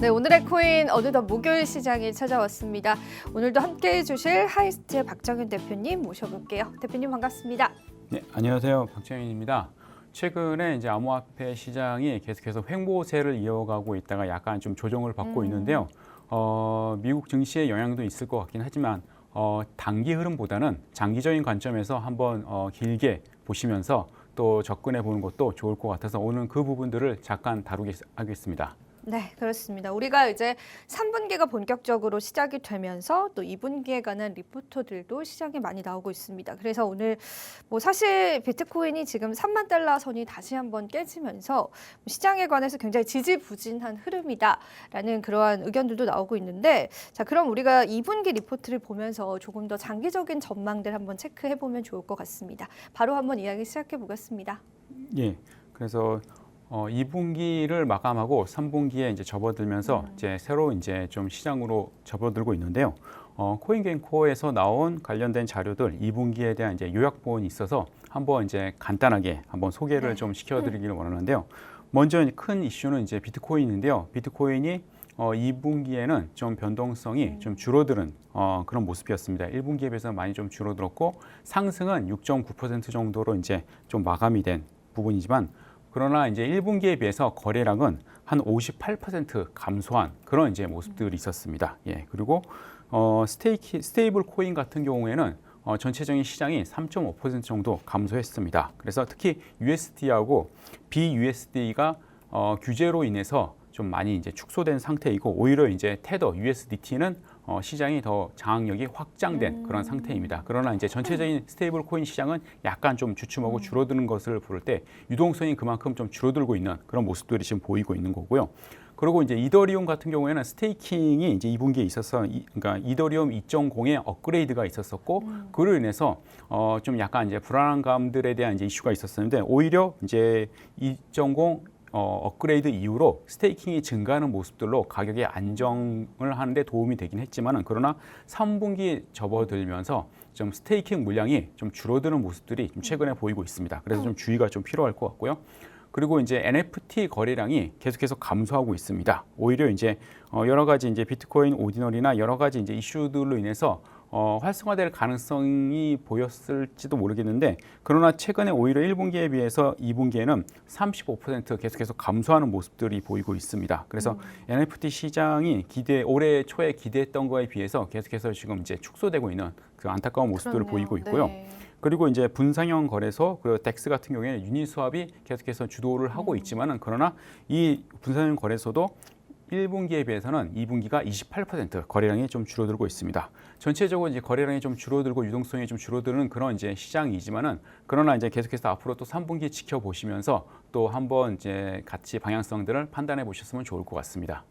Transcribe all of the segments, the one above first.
네, 오늘의 코인 어느덧 목요일 시장에 찾아왔습니다. 오늘도 함께 해 주실 하이스트의 박정현 대표님 모셔볼게요. 대표님 반갑습니다. 네, 안녕하세요. 박정현입니다. 최근에 이제 암호화폐 시장이 계속해서 횡보세를 이어가고 있다가 약간 좀 조정을 받고 음. 있는데요. 어, 미국 증시의 영향도 있을 것 같긴 하지만 어, 단기 흐름보다는 장기적인 관점에서 한번 어, 길게 보시면서 또 접근해 보는 것도 좋을 것 같아서 오늘 그 부분들을 잠깐 다루겠습니다. 네, 그렇습니다. 우리가 이제 3분기가 본격적으로 시작이 되면서 또 2분기에 관한 리포터들도 시장에 많이 나오고 있습니다. 그래서 오늘 뭐 사실 비트코인이 지금 3만 달러 선이 다시 한번 깨지면서 시장에 관해서 굉장히 지지부진한 흐름이다라는 그러한 의견들도 나오고 있는데 자, 그럼 우리가 2분기 리포트를 보면서 조금 더 장기적인 전망들 한번 체크해 보면 좋을 것 같습니다. 바로 한번 이야기 시작해 보겠습니다. 예. 그래서 어, 2분기를 마감하고 3분기에 이제 접어들면서 이제 새로 이제 좀 시장으로 접어들고 있는데요. 어, 코인겐코에서 나온 관련된 자료들 2분기에 대한 이제 요약본이 있어서 한번 이제 간단하게 한번 소개를 네. 좀 시켜드리기를 원하는데요. 먼저 큰 이슈는 이제 비트코인인데요. 비트코인이 어, 2분기에는 좀 변동성이 좀 줄어드는 어, 그런 모습이었습니다. 1분기에 비해서 많이 좀 줄어들었고 상승은 6.9% 정도로 이제 좀 마감이 된 부분이지만 그러나 이제 1분기에 비해서 거래량은 한 58% 감소한 그런 이제 모습들이 있었습니다. 예. 그리고 어 스테이키 스테이블 코인 같은 경우에는 어 전체적인 시장이 3.5% 정도 감소했습니다. 그래서 특히 USD하고 BUSD가 어 규제로 인해서 좀 많이 이제 축소된 상태이고 오히려 이제 테더 USDT는 어, 시장이 더 장악력이 확장된 그런 상태입니다. 그러나 이제 전체적인 스테이블 코인 시장은 약간 좀 주춤하고 줄어드는 것을 볼 때 유동성이 그만큼 좀 줄어들고 있는 그런 모습들이 지금 보이고 있는 거고요. 그리고 이제 이더리움 같은 경우에는 스테이킹이 이제 2분기에 있어서 이, 그러니까 이더리움 2.0의 업그레이드가 있었었고 그로 인해서 어, 좀 약간 이제 불안한 감들에 대한 이제 이슈가 있었었는데 오히려 이제 2.0 어, 업그레이드 이후로 스테이킹이 증가하는 모습들로 가격의 안정을 하는데 도움이 되긴 했지만은 그러나 3분기 접어들면서 좀 스테이킹 물량이 좀 줄어드는 모습들이 좀 최근에 보이고 있습니다. 그래서 좀 주의가 좀 필요할 것 같고요. 그리고 이제 NFT 거래량이 계속해서 감소하고 있습니다. 오히려 이제 어, 여러 가지 이제 비트코인 오디널이나 여러 가지 이제 이슈들로 인해서 어, 활성화될 가능성이 보였을지도 모르겠는데 그러나 최근에 오히려 1분기에 비해서 2분기에는 35% 계속해서 감소하는 모습들이 보이고 있습니다. 그래서 NFT 시장이 기대 올해 초에 기대했던 거에 비해서 계속해서 지금 이제 축소되고 있는 그 안타까운 모습들을 그렇네요. 보이고 있고요. 네. 그리고 이제 분산형 거래소 그리고 덱스 같은 경우에는 유닛 수합이 계속해서 주도를 하고 있지만은 그러나 이 분산형 거래소도 1분기에 비해서는 2분기가 28% 거래량이 좀 줄어들고 있습니다. 전체적으로 이제 거래량이 좀 줄어들고 유동성이 좀 줄어드는 그런 이제 시장이지만은 그러나 이제 계속해서 앞으로 또 3분기 지켜보시면서 또 한번 이제 같이 방향성들을 판단해 보셨으면 좋을 것 같습니다.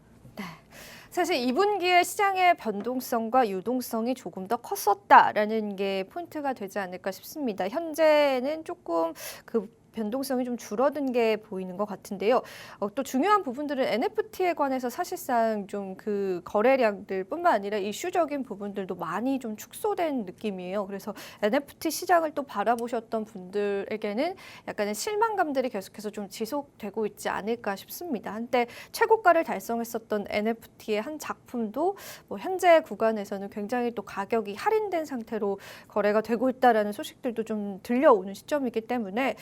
사실 2분기에 시장의 변동성과 유동성이 조금 더 컸었다라는 게 포인트가 되지 않을까 싶습니다. 현재는 조금 그 변동성이 좀 줄어든 게 보이는 것 같은데요. 어, 또 중요한 부분들은 NFT에 관해서 사실상 좀 그 거래량들뿐만 아니라 이슈적인 부분들도 많이 좀 축소된 느낌이에요. 그래서 NFT 시장을 또 바라보셨던 분들에게는 약간의 실망감들이 계속해서 좀 지속되고 있지 않을까 싶습니다. 한때 최고가를 달성했었던 NFT의 한 작품도 뭐 현재 구간에서는 굉장히 또 가격이 할인된 상태로 거래가 되고 있다라는 소식들도 좀 들려오는 시점이기 때문에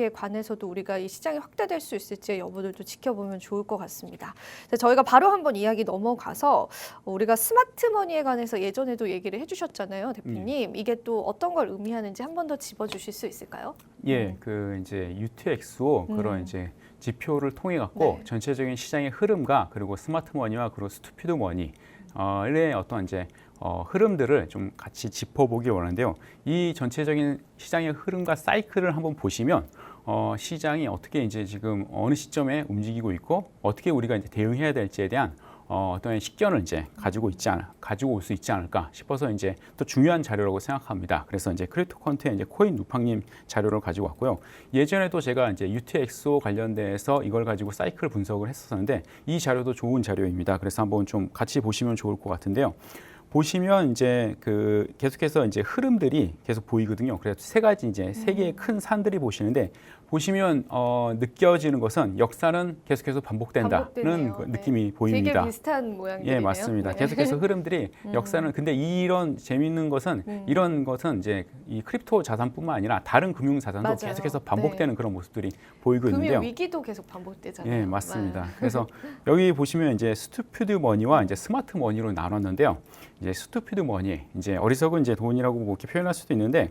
에 관해서도 우리가 이 시장이 확대될 수 있을지의 여부들도 지켜보면 좋을 것 같습니다. 자, 저희가 바로 한번 이야기 넘어가서 우리가 스마트머니에 관해서 예전에도 얘기를 해주셨잖아요, 대표님. 이게 또 어떤 걸 의미하는지 한 번더 짚어주실 수 있을까요? 예, 그 이제 UTXO 그런 음. 이제 지표를 통해 갖고 네. 전체적인 시장의 흐름과 그리고 스마트 머니와 그리고 스투피드 머니의 어떤 이제 어, 흐름들을 좀 같이 짚어보기 원하는데요. 이 전체적인 시장의 흐름과 사이클을 한번 보시면 어, 시장이 어떻게 이제 지금 어느 시점에 움직이고 있고 어떻게 우리가 이제 대응해야 될지에 대한 어, 어떤 식견을 이제 가지고 있지 않 가지고 올 수 있지 않을까 싶어서 이제 또 중요한 자료라고 생각합니다. 그래서 이제 크립토 컨트의 이제 코인 누팡님 자료를 가지고 왔고요. 예전에도 제가 이제 UTXO 관련돼서 이걸 가지고 사이클 분석을 했었는데 이 자료도 좋은 자료입니다. 그래서 한번 좀 같이 보시면 좋을 것 같은데요. 보시면 이제 그 계속해서 이제 흐름들이 계속 보이거든요. 그래서 세 가지 이제 세 개의 큰 산들이 보시는데 보시면 어, 느껴지는 것은 역사는 계속해서 반복된다는 반복되네요. 그 네. 느낌이 되게 보입니다. 비슷한 모양이네요. 예, 맞습니다. 계속해서 흐름들이 역사는 근데 이런 재미있는 것은 음. 이런 것은 이제 이 크립토 자산뿐만 아니라 다른 금융 자산도 맞아요. 계속해서 반복되는 그런 모습들이 보이고 있는데요. 금융 위기도 계속 반복되잖아요. 예, 맞습니다. 네. 그래서 여기 보시면 이제 스투피드 머니와 이제 스마트 머니로 나눴는데요. 이제 스투피드 머니, 이제 어리석은 이제 돈이라고 뭐 이렇게 표현할 수도 있는데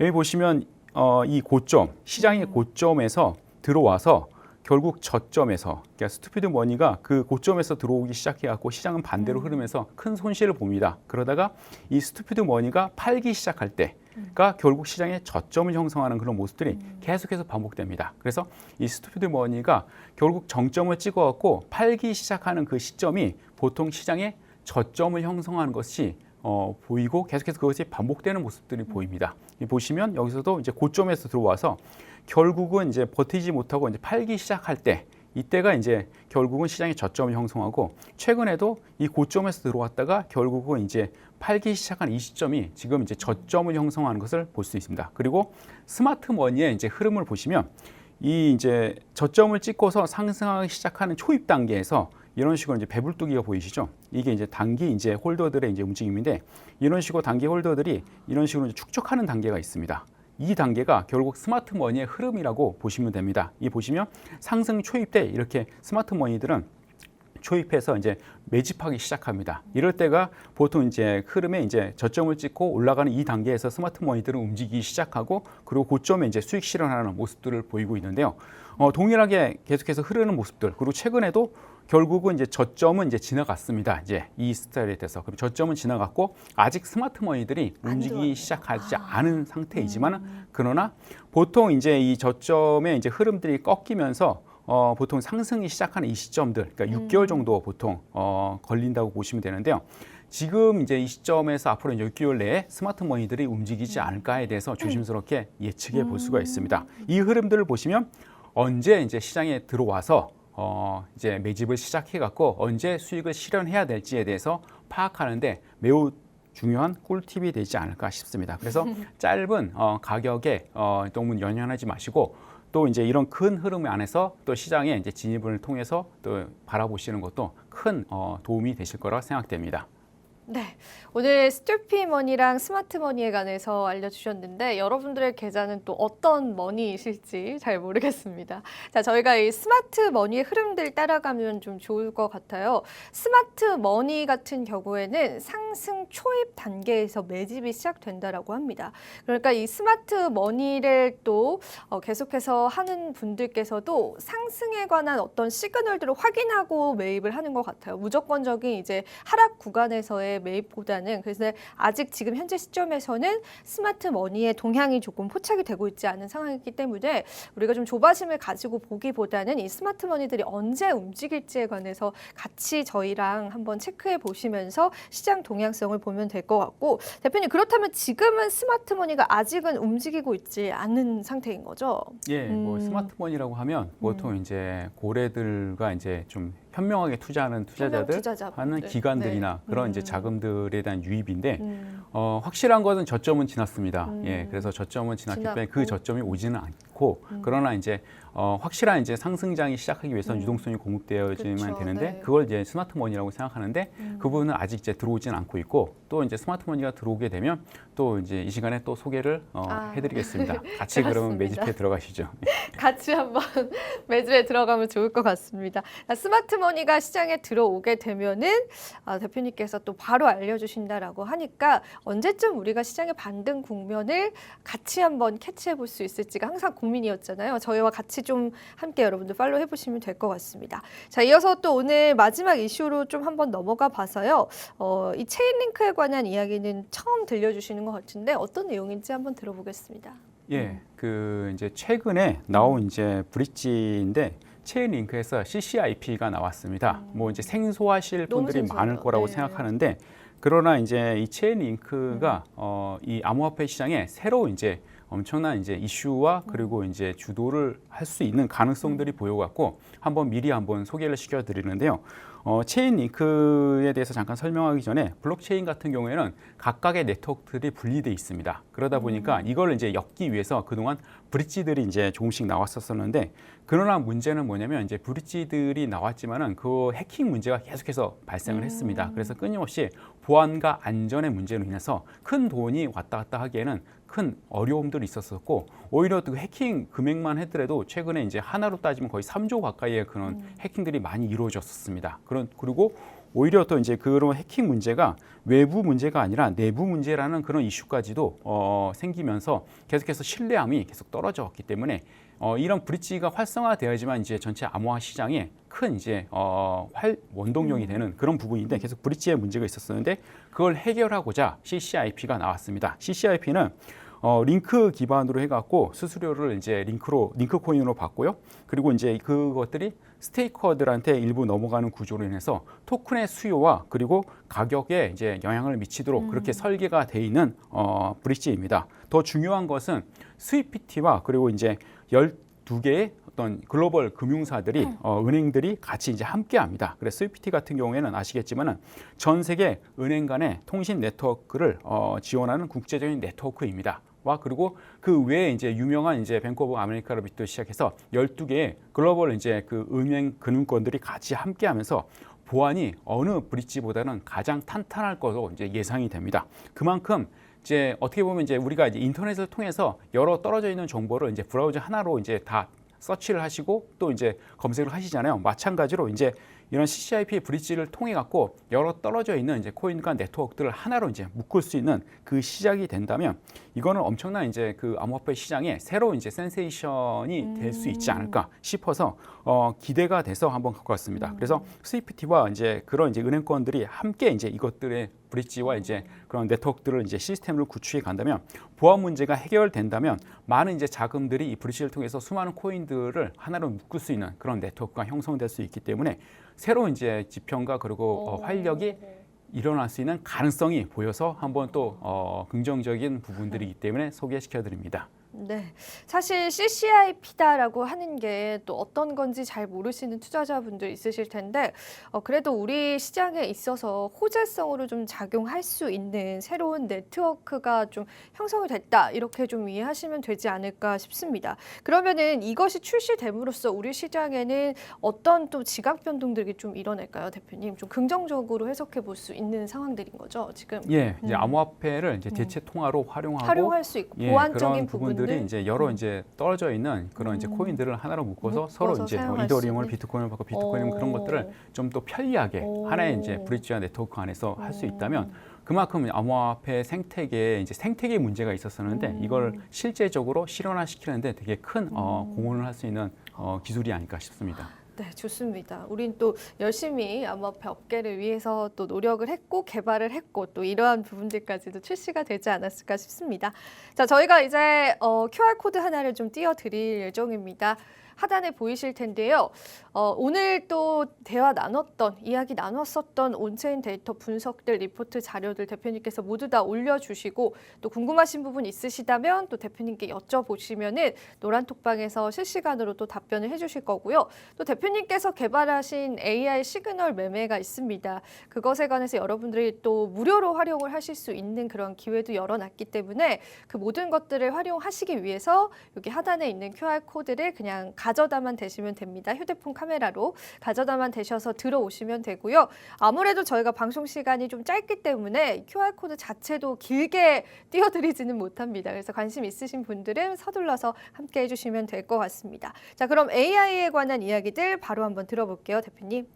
여기 보시면 어, 이 고점, 시장의 고점에서 들어와서 결국 저점에서 그러니까 스투피드 머니가 그 고점에서 들어오기 시작해갖고 시장은 반대로 흐르면서 큰 손실을 봅니다. 그러다가 이 스투피드 머니가 팔기 시작할 때가 결국 시장의 저점을 형성하는 그런 모습들이 계속해서 반복됩니다. 그래서 이 스투피드 머니가 결국 정점을 찍어갖고 팔기 시작하는 그 시점이 보통 시장의 저점을 형성하는 것이 어, 보이고 계속해서 그것이 반복되는 모습들이 보입니다. 이 보시면 여기서도 이제 고점에서 들어와서 결국은 이제 버티지 못하고 이제 팔기 시작할 때 이때가 이제 결국은 시장의 저점을 형성하고 최근에도 이 고점에서 들어왔다가 결국은 이제 팔기 시작한 이 시점이 지금 이제 저점을 형성하는 것을 볼 수 있습니다. 그리고 스마트 머니의 이제 흐름을 보시면 이 이제 저점을 찍고서 상승하기 시작하는 초입 단계에서 이런 식으로 이제 배불뚝이가 보이시죠? 이게 이제 단기 이제 홀더들의 이제 움직임인데 이런 식으로 단기 홀더들이 이런 식으로 축적하는 단계가 있습니다. 이 단계가 결국 스마트 머니의 흐름이라고 보시면 됩니다. 이 보시면 상승 초입 때 이렇게 스마트 머니들은 초입해서 이제 매집하기 시작합니다. 이럴 때가 보통 이제 흐름에 이제 저점을 찍고 올라가는 이 단계에서 스마트 머니들은 움직이기 시작하고 그리고 고점에 이제 수익 실현하는 모습들을 보이고 있는데요. 어, 동일하게 계속해서 흐르는 모습들 그리고 최근에도 결국은 이제 저점은 이제 지나갔습니다. 이제 이 스타일에 대해서 그럼 저점은 지나갔고 아직 스마트 머니들이 안 움직이기. 시작하지 아. 않은 상태이지만 그러나 보통 이제 이 저점의 이제 흐름들이 꺾이면서 어, 보통 상승이 시작하는 이 시점들, 그러니까 6개월 정도 보통 어, 걸린다고 보시면 되는데요. 지금 이제 이 시점에서 앞으로 이제 6개월 내에 스마트 머니들이 움직이지 않을까에 대해서 조심스럽게 예측해 볼 수가 있습니다. 이 흐름들을 보시면 언제 이제 시장에 들어와서 어, 이제 매집을 시작해 갖고 언제 수익을 실현해야 될지에 대해서 파악하는데 매우 중요한 꿀팁이 되지 않을까 싶습니다. 그래서 짧은 어, 가격에 어, 너무 연연하지 마시고 또 이제 이런 큰 흐름 안에서 또 시장에 이제 진입을 통해서 또 바라보시는 것도 큰 어, 도움이 되실 거라 생각됩니다. 네, 오늘 스투피머니랑 스마트머니에 관해서 알려주셨는데 여러분들의 계좌는 또 어떤 머니이실지 잘 모르겠습니다. 자, 저희가 이 스마트머니의 흐름들 따라가면 좀 좋을 것 같아요. 스마트머니 같은 경우에는 상승 초입 단계에서 매집이 시작된다라고 합니다. 그러니까 이 스마트머니를 또 어, 계속해서 하는 분들께서도 상승에 관한 어떤 시그널들을 확인하고 매입을 하는 것 같아요. 무조건적인 이제 하락 구간에서의 매입보다는 그래서 아직 지금 현재 시점에서는 스마트 머니의 동향이 조금 포착이 되고 있지 않은 상황이기 때문에 우리가 좀 조바심을 가지고 보기보다는 이 스마트 머니들이 언제 움직일지에 관해서 같이 저희랑 한번 체크해 보시면서 시장 동향성을 보면 될 것 같고 대표님 그렇다면 지금은 스마트 머니가 아직은 움직이고 있지 않은 상태인 거죠? 예, 뭐 음. 스마트 머니라고 하면 보통 이제 고래들과 이제 좀 현명하게 투자하는 투자자들. 하는 기관들이나 네. 그런 이제 음. 자금들에 대한 유입인데 음. 어, 확실한 것은 저점은 지났습니다. 음. 예, 그래서 저점은 지났기 때문에 지났고. 그 저점이 오지는 않고 음. 그러나 이제 어, 확실한 이제 상승장이 시작하기 위해서는 음. 유동성이 공급되어야지만 그쵸, 되는데 네. 그걸 이제 스마트 머니라고 생각하는데 음. 그 부분은 아직 이제 들어오지는 않고 있고 또 이제 스마트 머니가 들어오게 되면 또 이제 이 시간에 또 소개를 어, 아. 해드리겠습니다. 같이 그러면. 매집해 들어가시죠. 같이 한번 매주에 들어가면 좋을 것 같습니다. 자, 스마트 머니가 시장에 들어오게 되면은 아, 대표님께서 또 바로 알려주신다라고 하니까 언제쯤 우리가 시장의 반등 국면을 같이 한번 캐치해 볼 수 있을지가 항상 고민이었잖아요. 저희와 같이 좀 함께 여러분들 팔로우 해보시면 될 것 같습니다. 자, 이어서 또 오늘 마지막 이슈로 좀 한번 넘어가 봐서요. 어, 이 체인링크에 관한 이야기는 처음 들려주시는 것 같은데 어떤 내용인지 한번 들어보겠습니다. 예, 그 이제 최근에 나온 이제 브릿지인데 체인 링크에서 CCIP가 나왔습니다. 뭐 이제 생소하실 음. 분들이. 많을 거라고 네. 생각하는데 그러나 이제 이 체인 링크가 음. 어, 이 암호화폐 시장에 새로 이제 엄청난 이제 이슈와 그리고 이제 주도를 할 수 있는 가능성들이 보여갖고 한번 미리 한번 소개를 시켜드리는데요. 어, 체인 링크에 대해서 잠깐 설명하기 전에 블록체인 같은 경우에는 각각의 네트워크들이 분리돼 있습니다. 그러다 보니까 이걸 이제 엮기 위해서 그동안 브릿지들이 이제 조금씩 나왔었었는데 그러나 문제는 뭐냐면 이제 브릿지들이 나왔지만은 그 해킹 문제가 계속해서 발생을 했습니다. 그래서 끊임없이 보안과 안전의 문제로 인해서 큰 돈이 왔다 갔다 하기에는 큰 어려움들이 있었었고 오히려 그 해킹 금액만 했더라도 최근에 이제 하나로 따지면 거의 3조 가까이의 그런 해킹들이 많이 이루어졌었습니다. 그런 그리고 오히려 또 이제 그런 해킹 문제가 외부 문제가 아니라 내부 문제라는 그런 이슈까지도 어, 생기면서 계속해서 신뢰함이 계속 떨어졌기 때문에 어, 이런 브릿지가 활성화되어야지만 이제 전체 암호화 시장에 큰 이제 어, 활 원동력이 되는 그런 부분인데 계속 브릿지의 문제가 있었었는데 그걸 해결하고자 CCIP가 나왔습니다. CCIP는 어, 링크 기반으로 해갖고 수수료를 이제 링크로 링크 코인으로 받고요. 그리고 이제 그것들이 스테이커들한테 일부 넘어가는 구조로 인해서 토큰의 수요와 그리고 가격에 이제 영향을 미치도록 그렇게 설계가 돼 있는 어, 브릿지입니다. 더 중요한 것은 스위피티와 그리고 이제 12개의 어떤 글로벌 금융사들이 어, 은행들이 같이 이제 함께합니다. 그래서 스위피티 같은 경우에는 아시겠지만은 전 세계 은행 간의 통신 네트워크를 어, 지원하는 국제적인 네트워크입니다. 와 그리고 그 외에 이제 유명한 이제 뱅크 오브 아메리카로부터 시작해서 12개의 글로벌 이제 그 은행 금융권들이 같이 함께 하면서 보안이 어느 브릿지보다는 가장 탄탄할 것으로 이제 예상이 됩니다. 그만큼 이제 어떻게 보면 이제 우리가 이제 인터넷을 통해서 여러 떨어져 있는 정보를 이제 브라우저 하나로 이제 다 서치를 하시고 또 이제 검색을 하시잖아요. 마찬가지로 이제 이런 CCIP 브릿지를 통해 갖고 여러 떨어져 있는 이제 코인과 네트워크들을 하나로 이제 묶을 수 있는 그 시작이 된다면 이거는 엄청난 이제 그 암호화폐 시장에 새로운 이제 센세이션이 될수 있지 않을까 싶어서 어, 기대가 돼서 한번 갖고 왔습니다. 그래서 스위프티와 이제 그런 이제 은행권들이 함께 이제 이것들의 브릿지와 이제 그런 네트워크들을 이제 시스템을 구축해 간다면 보안 문제가 해결된다면 많은 이제 자금들이 이 브릿지를 통해서 수많은 코인들을 하나로 묶을 수 있는 그런 네트워크가 형성될 수 있기 때문에 새로운 이제 지평과 그리고 어, 활력이 일어날 수 있는 가능성이 보여서 한번 또 어, 긍정적인 부분들이기 때문에 소개시켜 드립니다. 네. 사실 CCIP다라고 하는 게 또 어떤 건지 잘 모르시는 투자자분들 있으실 텐데, 어, 그래도 우리 시장에 있어서 호재성으로 좀 작용할 수 있는 새로운 네트워크가 좀 형성이 됐다. 이렇게 좀 이해하시면 되지 않을까 싶습니다. 그러면은 이것이 출시됨으로써 우리 시장에는 어떤 또 지각 변동들이 좀 일어날까요, 대표님? 좀 긍정적으로 해석해 볼 수 있는 상황들인 거죠, 지금? 예, 이제 음. 암호화폐를 이제 대체 통화로 활용하고 활용할 수 있고 예, 보완적인 그런 부분들이 부분들 이제 여러 이제 떨어져 있는 그런 이제 음. 코인들을 하나로 묶어서 서로 이제 수 이더리움을. 비트코인을 받고 비트코인 그런 어. 것들을 좀 더 편리하게 오. 하나의 이제 브릿지와 네트워크 안에서 할수 오. 있다면 그만큼 암호화폐 생태계에 이제 생태계 문제가 있었었는데 음. 이걸 실제적으로 실현화시키는데 되게 큰 어, 음. 공헌을 할 수 있는 어, 기술이 아닐까 싶습니다. 네, 좋습니다. 우린 또 열심히 암호화폐 업계를 위해서 또 노력을 했고 개발을 했고 또 이러한 부분들까지도 출시가 되지 않았을까 싶습니다. 자, 저희가 이제 어, QR 코드 하나를 좀 띄워 드릴 예정입니다. 하단에 보이실 텐데요. 어, 오늘 또 대화 나눴던 이야기 나눴었던 온체인 데이터 분석들 리포트 자료들 대표님께서 모두 다 올려주시고 또 궁금하신 부분 있으시다면 또 대표님께 여쭤보시면은 노란톡방에서 실시간으로 또 답변을 해주실 거고요. 또 대표님께서 개발하신 AI 시그널 매매가 있습니다. 그것에 관해서 여러분들이 또 무료로 활용을 하실 수 있는 그런 기회도 열어놨기 때문에 그 모든 것들을 활용하시기 위해서 여기 하단에 있는 QR 코드를 그냥 가져다만 대시면 됩니다. 휴대폰 카메라로 가져다만 대셔서 들어오시면 되고요. 아무래도 저희가 방송 시간이 좀 짧기 때문에 QR 코드 자체도 길게 띄워드리지는 못합니다. 그래서 관심 있으신 분들은 서둘러서 함께 해주시면 될 것 같습니다. 자, 그럼 AI에 관한 이야기들 바로 한번 들어볼게요, 대표님.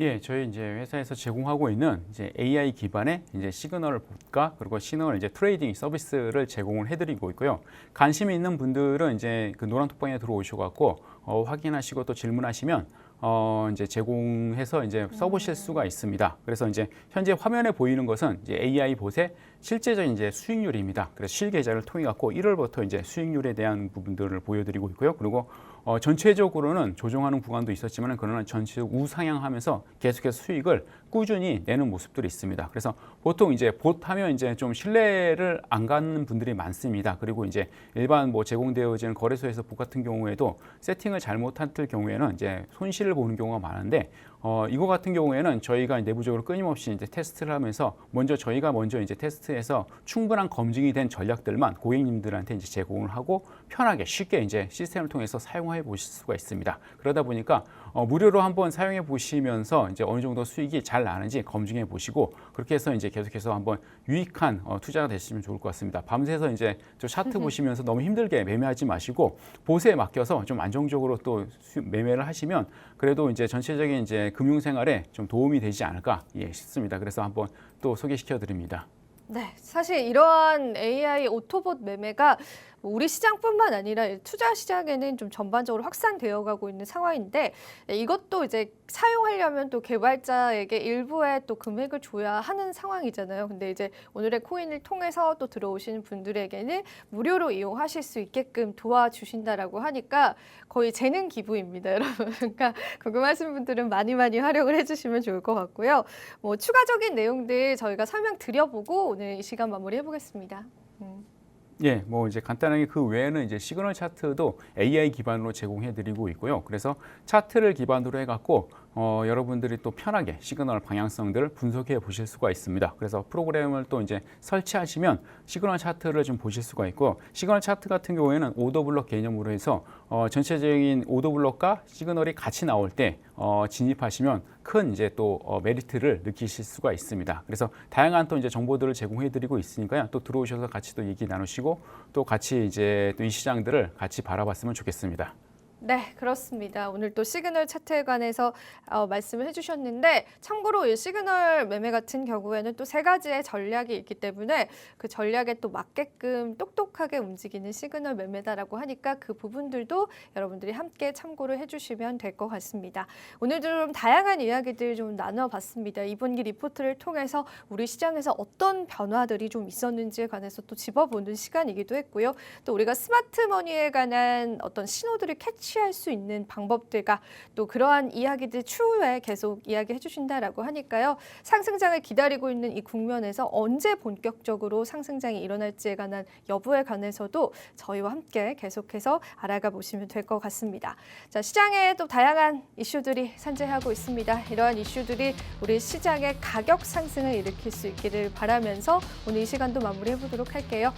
예, 저희 이제 회사에서 제공하고 있는 이제 AI 기반의 이제 시그널 봇과 그리고 시그널 이제 트레이딩 서비스를 제공을 해드리고 있고요. 관심이 있는 분들은 이제 그 노란 톡방에 들어오셔갖고 어, 확인하시고 또 질문하시면 어, 이제 제공해서 이제 써보실 수가 있습니다. 그래서 이제 현재 화면에 보이는 것은 이제 AI 봇의 실제적인 이제 수익률입니다. 그래서 실계좌를 통해 갖고 1월부터 이제 수익률에 대한 부분들을 보여드리고 있고요. 그리고 어, 전체적으로는 조정하는 구간도 있었지만 그러나 전체 우상향하면서 계속해서 수익을 꾸준히 내는 모습들이 있습니다. 그래서 보통 이제 봇하면 이제 좀 신뢰를 안 갖는 분들이 많습니다. 그리고 이제 일반 뭐 제공되어지는 거래소에서 봇 같은 경우에도 세팅을 잘못할 경우에는 이제 손실을 보는 경우가 많은데 어, 이거 같은 경우에는 저희가 내부적으로 끊임없이 이제 테스트를 하면서 먼저 저희가 먼저 이제 테스트해서 충분한 검증이 된 전략들만 고객님들한테 이제 제공을 하고 편하게 쉽게 이제 시스템을 통해서 사용해 보실 수가 있습니다. 그러다 보니까 어, 무료로 한번 사용해 보시면서 이제 어느 정도 수익이 잘 나는지 검증해 보시고 그렇게 해서 이제 계속해서 한번 유익한 어, 투자가 되시면 좋을 것 같습니다. 밤새서 이제 저 차트 보시면서 너무 힘들게 매매하지 마시고 보세에 맡겨서 좀 안정적으로 또 수- 매매를 하시면 그래도 이제 전체적인 이제 금융 생활에 좀 도움이 되지 않을까 예, 싶습니다. 그래서 한번 또 소개시켜 드립니다. 네, 사실 이러한 AI 오토봇 매매가 뭐 우리 시장뿐만 아니라 투자 시장에는 좀 전반적으로 확산되어 가고 있는 상황인데 이것도 이제 사용하려면 또 개발자에게 일부의 또 금액을 줘야 하는 상황이잖아요. 근데 이제 오늘의 코인을 통해서 또 들어오시는 분들에게는 무료로 이용하실 수 있게끔 도와주신다라고 하니까 거의 재능 기부입니다, 여러분. 그러니까 궁금하신 분들은 많이 많이 활용을 해주시면 좋을 것 같고요. 뭐 추가적인 내용들 저희가 설명 드려보고 오늘 이 시간 마무리해 보겠습니다. 음. 예, 뭐 이제 간단하게 그 외에는 이제 시그널 차트도 AI 기반으로 제공해 드리고 있고요. 그래서 차트를 기반으로 해 갖고 어, 여러분들이 또 편하게 시그널 방향성들을 분석해 보실 수가 있습니다. 그래서 프로그램을 또 이제 설치하시면 시그널 차트를 좀 보실 수가 있고 시그널 차트 같은 경우에는 오더 블록 개념으로 해서 어, 전체적인 오더 블록과 시그널이 같이 나올 때 어, 진입하시면 큰 이제 또 어, 메리트를 느끼실 수가 있습니다. 그래서 다양한 또 이제 정보들을 제공해 드리고 있으니까요. 또 들어오셔서 같이 또 얘기 나누시고 또 같이 이제 또 이 시장들을 같이 바라봤으면 좋겠습니다. 네, 그렇습니다. 오늘 또 시그널 차트에 관해서 어, 말씀을 해주셨는데 참고로 이 시그널 매매 같은 경우에는 또 세 가지의 전략이 있기 때문에 그 전략에 또 맞게끔 똑똑하게 움직이는 시그널 매매다라고 하니까 그 부분들도 여러분들이 함께 참고를 해주시면 될 것 같습니다. 오늘도 좀 다양한 이야기들 좀 나눠봤습니다. 이분기 리포트를 통해서 우리 시장에서 어떤 변화들이 좀 있었는지에 관해서 또 짚어보는 시간이기도 했고요. 또 우리가 스마트 머니에 관한 어떤 신호들을 캐치 할 수 있는 방법들과 또 그러한 이야기들 추후에 계속 이야기해 주신다라고 하니까요. 상승장을 기다리고 있는 이 국면에서 언제 본격적으로 상승장이 일어날지에 관한 여부에 관해서도 저희와 함께 계속해서 알아가 보시면 될 것 같습니다. 자, 시장에 또 다양한 이슈들이 산재하고 있습니다. 이러한 이슈들이 우리 시장의 가격 상승을 일으킬 수 있기를 바라면서 오늘 이 시간도 마무리해 보도록 할게요.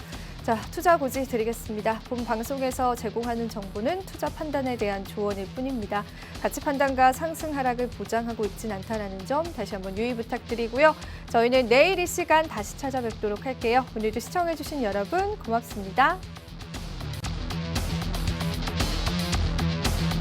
자, 투자 고지 드리겠습니다. 본 방송에서 제공하는 정보는 투자 판단에 대한 조언일 뿐입니다. 가치 판단과 상승 하락을 보장하고 있진 않다는 점 다시 한번 유의 부탁드리고요. 저희는 내일 이 시간 다시 찾아뵙도록 할게요. 오늘도 시청해주신 여러분 고맙습니다.